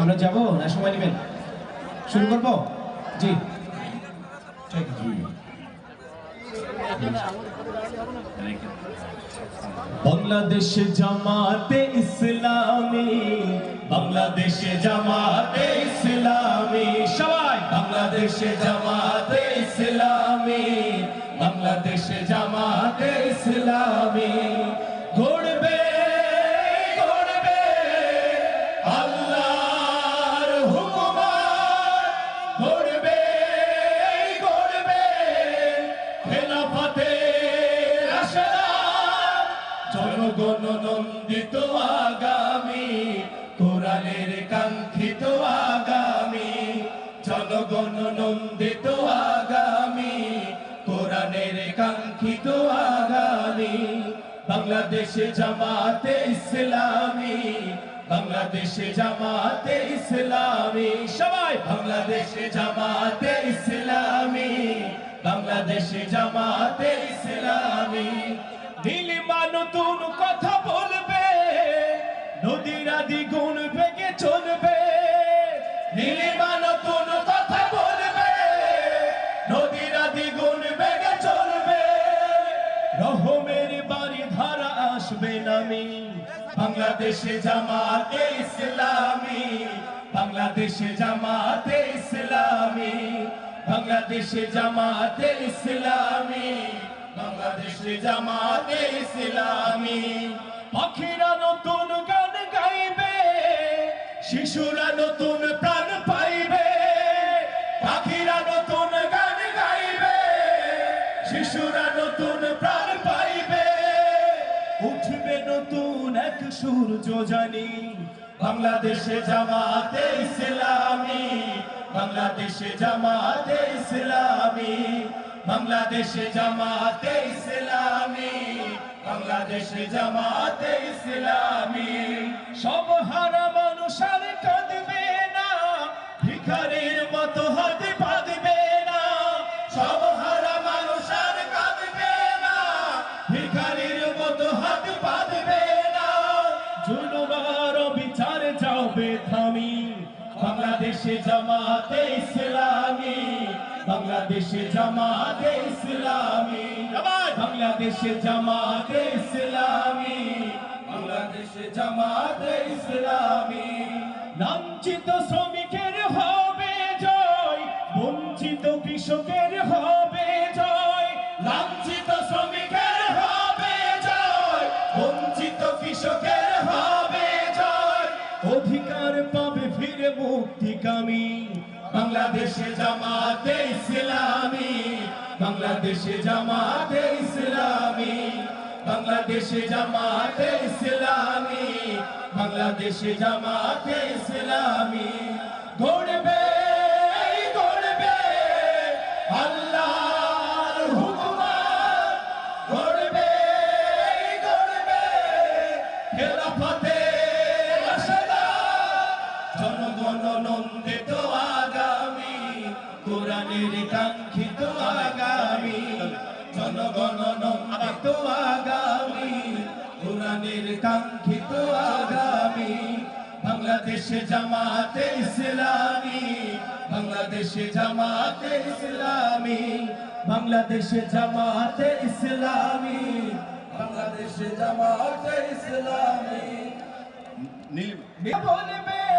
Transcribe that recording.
আমরা যাব না সময় নেবেন। শুরু করব? জি। বাংলাদেশে জামাতে ইসলামী বাংলাদেশে জামাতে ইসলামী সবাই। বাংলাদেশে জামাতে ইসলামী বাংলাদেশে জামাতে ইসলামী। জনগণ আগামী, কোরআনের কাঙ্ক্ষিত আগামী, জনগণ নন্দিত আগামী, কোরআনের কাঙ্ক্ষিত আগামী, বাংলাদেশে জামাতে ইসলামী, বাংলাদেশে জামাতে ইসলামী, সবাই বাংলাদেশে জামাতে ইসলামী, বাংলাদেশে জামাতে ইসলামী। রহমের বাড়ি ধারা আসবে নামি বাংলাদেশে জামাতে ইসলামী। বাংলাদেশে জামাতে ইসলামী। বাংলাদেশে জামাতে ইসলামী। বাংলাদেশে জামাতে ইসলামী। পাখিরা নতুন গান গাইবে, শিশুরা নতুন এক সূর্য জানি, বাংলাদেশে জামাতে ইসলামী, বাংলাদেশে জামাতে ইসলামী, বাংলাদেশে জামাতে ইসলামী, বাংলাদেশে জামাতে ইসলামী। সব হারা মানুষ কাঁদবে না, ভিখারির মতো বাংলাদেশে জামাতে ইসলামী বাংলাদেশে জামাতে ইসলামী বাংলাদেশে জামাতে ইসলামী বাংলাদেশে জামাতে ইসলামী। লাঞ্ছিত শ্রমিকের হবে জয় বঞ্চিত কৃষকের হবে জয় লাঞ্ছিত শ্রমিকের হবে জয় বঞ্চিত কৃষকের হবে মুক্তিকামী বাংলাদেশে জামাতে ইসলামী, বাংলাদেশে জামাতে ইসলামী, বাংলাদেশে জামাতে ইসলামী, বাংলাদেশে জামাতে ইসলামী। গড়বে গড়বে আল্লাহর হুকুমাত। গড়বে গড়বে খেলাফতে কাঙ্ক্ষিত আগামী জনগণ নন্দিত আগামী কোরআনের কাঙ্ক্ষিত আগামী বাংলাদেশে জামাতে ইসলামী বাংলাদেশে জামাতে ইসলামী বাংলাদেশে জামাতে ইসলামী বাংলাদেশে জামাতে ইসলামী। বলবে